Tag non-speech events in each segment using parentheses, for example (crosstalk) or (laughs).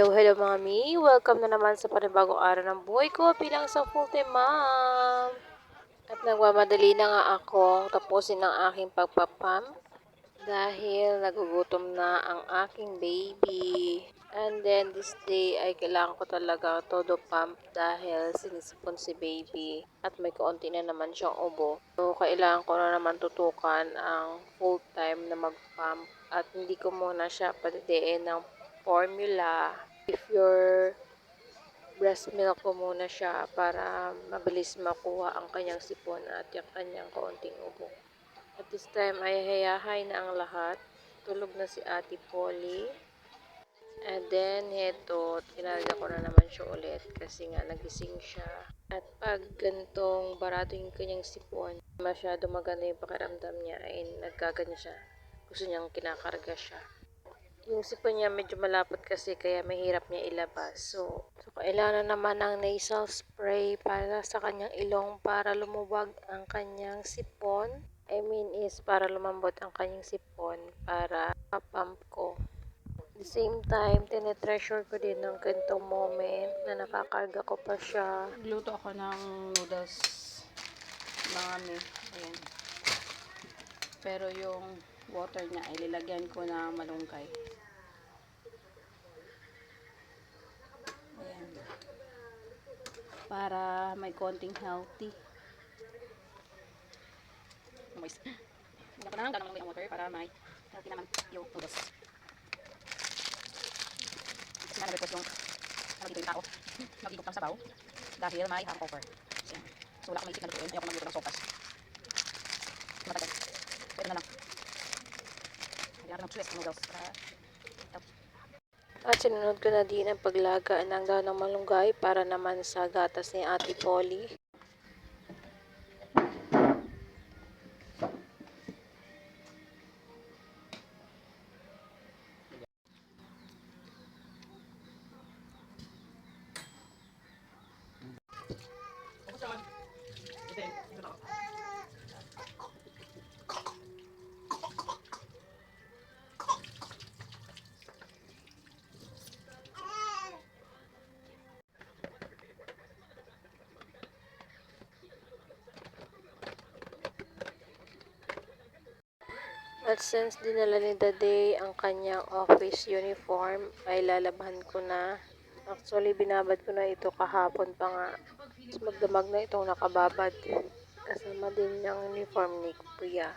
Hello, hello mami. Welcome na naman sa panibagong araw ng buhay ko bilang isang full-time mom. At nagmamadali na nga akong tapusin ang aking pagpapam dahil nagugutom na ang aking baby. And then this day ay kailangan ko talaga todo pump dahil sinisipon si baby at may kaunti na naman siyang ubo. So kailangan ko na naman tutukan ang full time na mag-pump at hindi ko muna siya padidiin ng formula. If your breast milk ko muna siya para mabilis makuha ang kanyang sipon at yung kanyang kaunting ubo. At this time ay hayahay na ang lahat. Tulog na si Ate Polly. And then, heto, kinarga ko na naman siya ulit kasi nga nagising siya. At pag gantong barado yung kanyang sipon, masyado maganda yung pakiramdam niya ay nagkaganya siya. Gusto niyang kinakarga siya. Yung sipon niya medyo malapot kasi kaya mahirap niya ilabas. So, so kailangan naman ng nasal spray para sa kanyang ilong para lumuwag ang kanyang sipon. I mean is para lumambot ang kanyang sipon para mapump ko. At the same time, tinetreasure ko din ng ganitong moment na nakakarga ko pa siya. Nagluto ako ng noodles mami. Ayan. Pero yung water niya ay lilagyan ko na malunggay. Ayan. Para may konting healthy. Moist. Hindi ko na lang ganun yung water para may healthy naman yung. Kasi nga nag-request yung ano dito yung tao. (laughs) Mag-igop ng sabaw dahil may hangover. So, yan. So, wala akong maisip na lutuin. Ayoko magluto ng sopas. Matagal. Pwede na lang. Natin ng twist noodles para At sinunod ko na din ang paglaga ng daw ng malunggay para naman sa gatas ni Ate Polly. At since dinala ni Daday ang kanyang office uniform, ay lalabahan ko na. Actually, binabad ko na ito kahapon pa nga. Mas magdamag na itong nakababad. Kasama din yung uniform ni Kuya.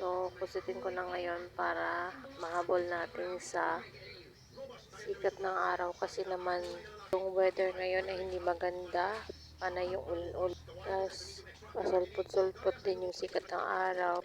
So, kusitin ko na ngayon para mahabol natin sa sikat ng araw kasi naman yung weather ngayon ay hindi maganda. Panay yung ulol. Tapos, pasulpot-sulpot din yung sikat ng araw.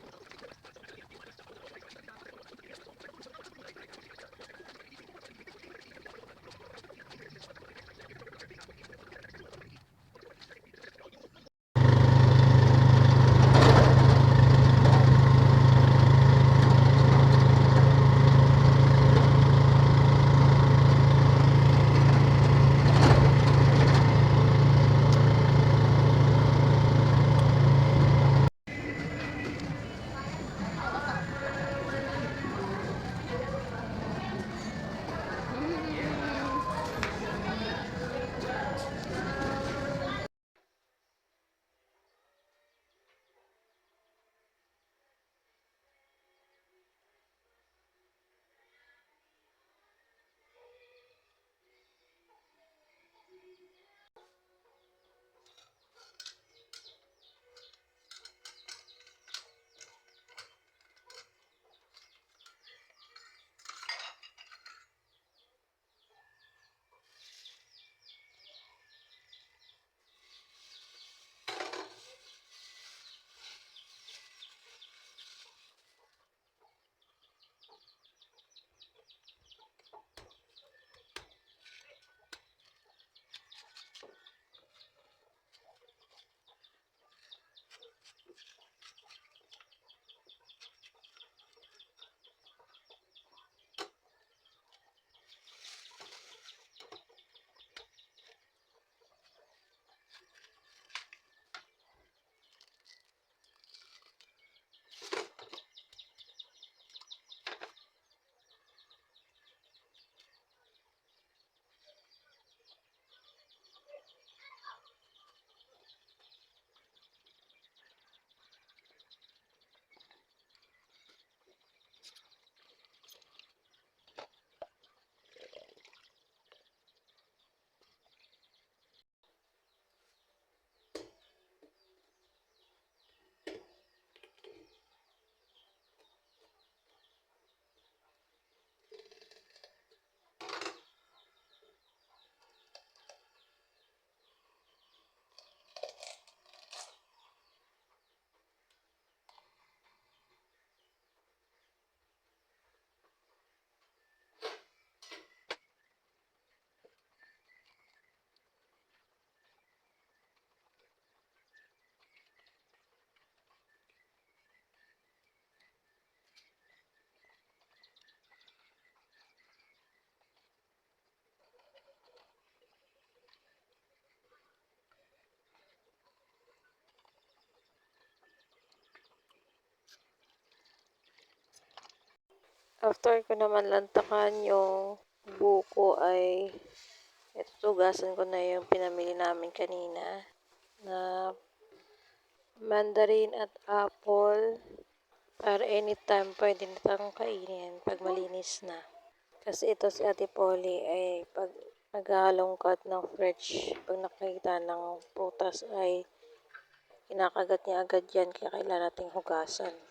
After ko naman lantakan yung buko ay ito tugasan ko na yung pinamili namin kanina na mandarin at apple para anytime pwede na tayong kainin pag malinis na. Kasi ito si Ate Polly ay pag naghahalongkat ng fridge, pag nakita ng putas ay kinakagat niya agad yan kaya kailangan nating hugasan.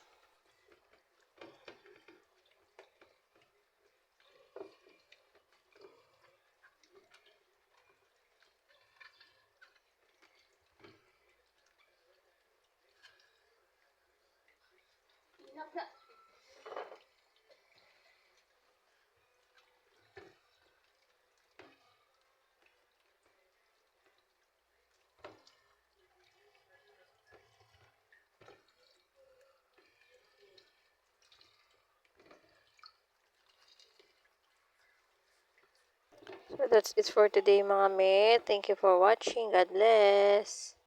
So that's it for today mga me. Thank you for watching. God bless.